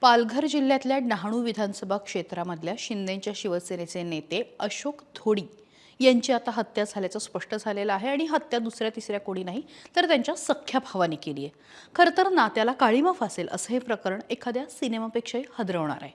पालघर जिल्ह्यातल्या डहाणू विधानसभा क्षेत्रामधल्या शिंदेच्या शिवसेनेचे नेते अशोक धोडी यांची आता हत्या झाल्याचं स्पष्ट झालेलं आहे आणि हत्या दुसऱ्या तिसऱ्या कोणी नाही तर त्यांच्या सख्ख्या भावाने केली आहे. खरं तर नात्याला काळीमा फासेल असं हे प्रकरण एखाद्या सिनेमापेक्षाही हदरवणार आहे.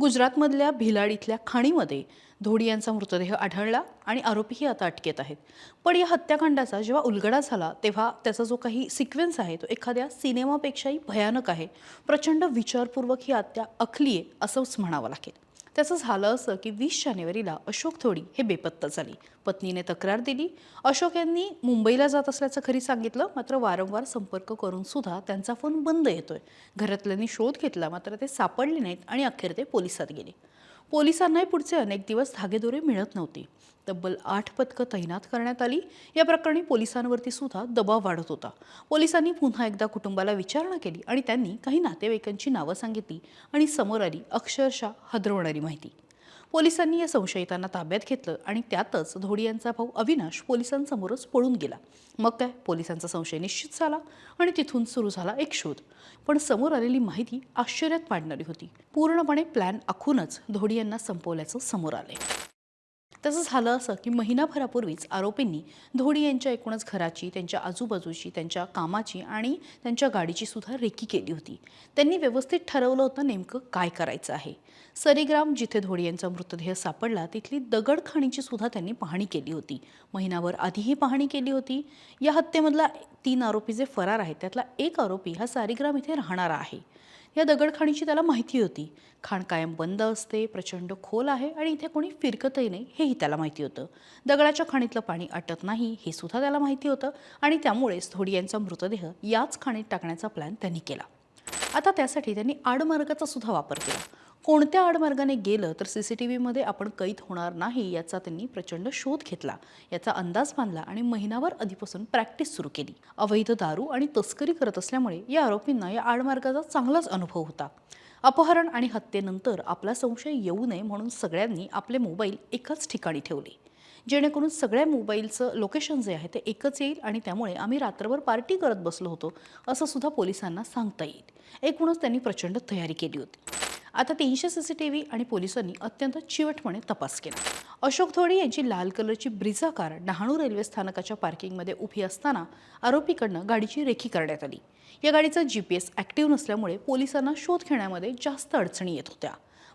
गुजरातमधल्या भिलाड इथल्या खाणीमध्ये धोडी यांचा मृतदेह आढळला आणि आरोपीही आता अटकेत आहेत. पण या हत्याकांडाचा जेव्हा उलगडा झाला तेव्हा त्याचा जो काही सिक्वेन्स आहे तो एखाद्या सिनेमापेक्षाही भयानक आहे. प्रचंड विचारपूर्वक ही हत्या अखली आहे असंच म्हणावं लागेल. त्याचं झालं असं की वीस जानेवारीला अशोक थोडी हे बेपत्ता झाली. पत्नीने तक्रार दिली. अशोक यांनी मुंबईला जात असल्याचं खरी सांगितलं. मात्र वारंवार संपर्क करून सुद्धा त्यांचा फोन बंद येतोय. घरातल्यांनी शोध घेतला मात्र ते सापडले नाहीत आणि अखेर ते पोलिसात गेले. पोलिसांनाही पुढचे अनेक दिवस धागेदोरे मिळत नव्हते. तब्बल आठ पथकं तैनात करण्यात आली. या प्रकरणी पोलिसांवरती सुद्धा दबाव वाढत होता. पोलिसांनी पुन्हा एकदा कुटुंबाला विचारणा केली आणि त्यांनी काही नातेवाईकांची नावं सांगितली आणि समोर आली अक्षरशः हदरवणारी माहिती. पोलिसांनी या संशयितांना ताब्यात घेतलं आणि त्यातच धोडी यांचा भाऊ अविनाश पोलिसांसमोरच पळून गेला. मग काय? पोलिसांचा संशय निश्चित झाला आणि तिथून सुरू झाला एक शोध. पण समोर आलेली माहिती आश्चर्यात पाडणारी होती. पूर्णपणे प्लॅन आखूनच धोडी यांना संपवल्याचं समोर आले तसं झालं असं की महिनाभरापूर्वीच आरोपींनी धोडी यांच्या एकूणच घराची त्यांच्या आजूबाजूची त्यांच्या कामाची आणि त्यांच्या गाडीची सुद्धा रेकी केली होती. त्यांनी व्यवस्थित ठरवलं होतं नेमकं काय करायचं आहे. सरीग्राम जिथे धोडी यांचा मृतदेह सापडला तिथली दगडखाणीची सुद्धा त्यांनी पाहणी केली होती. महिनाभर आधीही पाहणी केली होती. या हत्येमधला तीन आरोपी जे फरार आहेत त्यातला एक आरोपी हा सारीग्राम इथे राहणारा आहे. या दगडखाणीची त्याला माहिती होती. खाण कायम बंद असते प्रचंड खोल आहे आणि इथे कोणी फिरकतही नाही हेही त्याला माहिती होतं. दगडाच्या खाणीतलं पाणी अटत नाही हे सुद्धा त्याला माहिती होतं आणि त्यामुळेच थोडी यांचा मृतदेह याच खाणीत टाकण्याचा प्लॅन त्यांनी केला. आता त्यासाठी त्यांनी आडमार्गाचा सुद्धा वापर केला. कोणत्या आडमार्गाने गेलं तर सी सी टी व्हीमध्ये आपण कैद होणार नाही याचा त्यांनी प्रचंड शोध घेतला. याचा अंदाज बांधला आणि महिनाभर आधीपासून प्रॅक्टिस सुरू केली. अवैध दारू आणि तस्करी करत असल्यामुळे या आरोपींना या आडमार्गाचा चांगलाच अनुभव होता. अपहरण आणि हत्येनंतर आपला संशय येऊ नये म्हणून सगळ्यांनी आपले मोबाईल एकाच ठिकाणी ठेवले. जेणेकरून सगळ्या मोबाईलचं लोकेशन जे आहे ते एकच येईल आणि त्यामुळे आम्ही रात्रभर पार्टी करत बसलो होतो असं सुद्धा पोलिसांना सांगता येईल. एकूणच त्यांनी प्रचंड तयारी केली होती. आता तीनशे सी सी टी व्ही आणि पोलिसांनी अत्यंत चिवटपणे तपास केला. अशोक थोडी यांची लाल कलरची ब्रिझा कार डहाणू रेल्वे स्थानकाच्या पार्किंगमध्ये उभी असताना आरोपीकडनं गाडीची रेखी करण्यात आली. या गाडीचा जी पी एस ॲक्टिव्ह नसल्यामुळे पोलिसांना शोध घेण्यामध्ये जास्त अडचणी येत होत्या.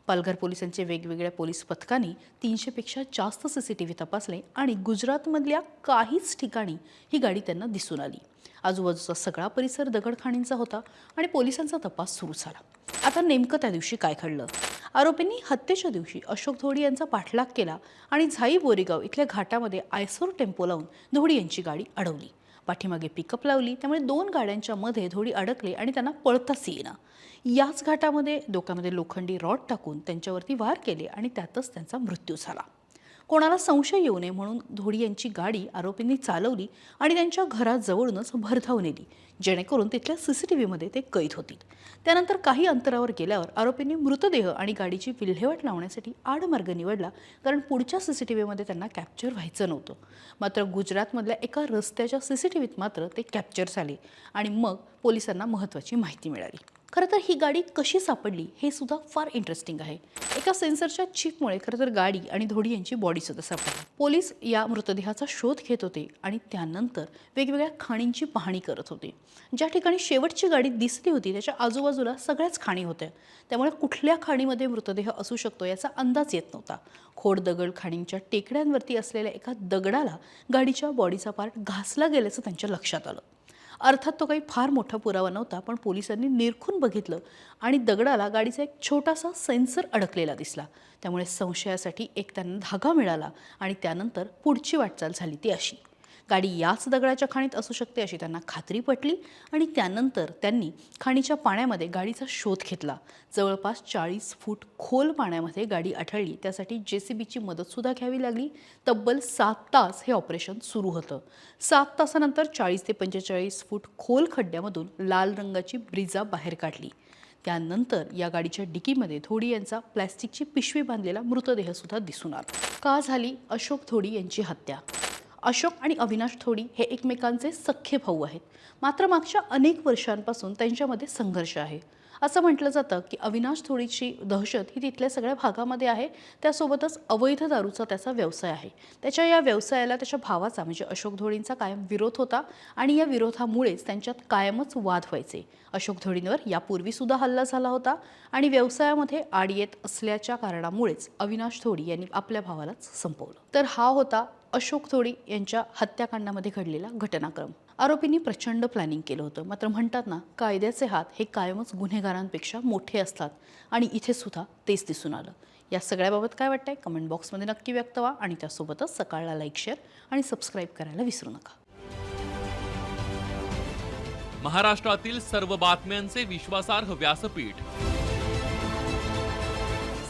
पालघर पोलिसांचे वेगवेगळ्या पोलीस पथकांनी तीनशेपेक्षा जास्त सी सी टी व्ही तपासले आणि गुजरातमधल्या काहीच ठिकाणी ही गाडी त्यांना दिसून आली. आजूबाजूचा सगळा परिसर दगडखाणींचा होता आणि पोलिसांचा तपास सुरू झाला. आता नेमकं त्या दिवशी काय घडलं? आरोपींनी हत्येच्या दिवशी अशोक धोडी यांचा पाठलाग केला आणि झाई बोरीगाव इथल्या घाटामध्ये आयसोर टेम्पो लावून धोडी यांची गाडी अडवली. पाठीमागे पिकअप लावली त्यामुळे दोन गाड्यांच्या मध्ये धोडी अडकले आणि त्यांना पळताच येईना. याच घाटामध्ये डोक्यामध्ये लोखंडी रॉड टाकून त्यांच्यावरती वार केले आणि त्यातच त्यांचा मृत्यू झाला. कोणाला संशय येऊ नये म्हणून धोडी यांची गाडी आरोपींनी चालवली आणि त्यांच्या घराजवळूनच भरधाव नेली. जेणेकरून तिथल्या सी सी टी व्हीमध्ये ते कैद होतील. त्यानंतर काही अंतरावर गेल्यावर आरोपींनी मृतदेह आणि गाडीची विल्हेवाट लावण्यासाठी आडमार्ग निवडला कारण पुढच्या सी सी टी व्हीमध्ये त्यांना कॅप्चर व्हायचं नव्हतं. मात्र गुजरातमधल्या एका रस्त्याच्या सी सी टी व्हीत मात्र ते कॅप्चर झाले आणि मग पोलिसांना महत्त्वाची माहिती मिळाली. खरं तर ही गाडी कशी सापडली हे सुद्धा फार इंटरेस्टिंग आहे. एका सेन्सरच्या चिपमुळे खरं तर गाडी आणि धोडी यांची बॉडी सुद्धा सापडली. पोलीस या मृतदेहाचा शोध घेत होते आणि त्यानंतर वेगवेगळ्या खाणींची पाहणी करत होते. ज्या ठिकाणी शेवटची गाडी दिसली होती त्याच्या आजूबाजूला सगळ्याच खाणी होत्या. त्यामुळे कुठल्या खाणीमध्ये मृतदेह असू शकतो याचा अंदाज येत नव्हता. खोड दगड खाणींच्या टेकड्यांवरती असलेल्या एका दगडाला गाडीच्या बॉडीचा पार्ट घासला गेल्याचं त्यांच्या लक्षात आलं. अर्थात तो काही फार मोठा पुरावा नव्हता पण पोलिसांनी निरखून बघितलं आणि दगडाला गाडीचा एक छोटासा सेन्सर अडकलेला दिसला. त्यामुळे संशयासाठी एक त्यांना धागा मिळाला आणि त्यानंतर पुढची वाटचाल झाली ती अशी. गाडी याच दगडाच्या खाणीत असू शकते अशी त्यांना खात्री पटली आणि त्यानंतर त्यांनी खाणीच्या पाण्यामध्ये गाडीचा शोध घेतला. जवळपास चाळीस फूट खोल पाण्यामध्ये गाडी आढळली. त्यासाठी जे सी बीची मदतसुद्धा घ्यावी लागली. तब्बल सात तास हे ऑपरेशन सुरू होतं. सात तासानंतर चाळीस ते पंचेचाळीस फूट खोल खड्ड्यामधून लाल रंगाची ब्रिजा बाहेर काढली. त्यानंतर या गाडीच्या डिकीमध्ये थोडी यांचा प्लॅस्टिकची पिशवी बांधलेला मृतदेह सुद्धा दिसून आला. का झाली? अशोक थोडी यांची हत्या. अशोक आणि अविनाश थोडी हे एकमेकांचे सख्खे भाऊ आहेत. मात्र मागच्या अनेक वर्षांपासून त्यांच्यामध्ये संघर्ष आहे. असं म्हटलं जातं की अविनाश थोडीची दहशत ही तिथल्या सगळ्या भागामध्ये आहे. त्यासोबतच अवैध दारूचा त्याचा व्यवसाय आहे. त्याच्या या व्यवसायाला त्याच्या भावाचा म्हणजे अशोक धोडींचा कायम विरोध होता आणि या विरोधामुळेच त्यांच्यात कायमच वाद व्हायचे. अशोक धोडींवर यापूर्वीसुद्धा हल्ला झाला होता आणि व्यवसायामध्ये आड येत असल्याच्या कारणामुळेच अविनाश थोडी यांनी आपल्या भावालाच संपवलं. तर हा होता अशोक थोडी यांच्या हत्याकांडामध्ये घडलेला घटनाक्रम. आरोपींनी प्रचंड प्लॅनिंग केलं होतं. मात्र म्हणतात ना कायद्याचे हात हे कायमच गुन्हेगारांपेक्षा मोठे असतात आणि इथे सुद्धा तेच दिसून आलं. या सगळ्याबाबत काय वाटतंय? कमेंट बॉक्समध्ये नक्की व्यक्त व्हा आणि त्यासोबतच सकाळला लाईक शेअर आणि सबस्क्राईब करायला विसरू नका. महाराष्ट्रातील सर्व बातम्यांचे विश्वासार्ह व्यासपीठ.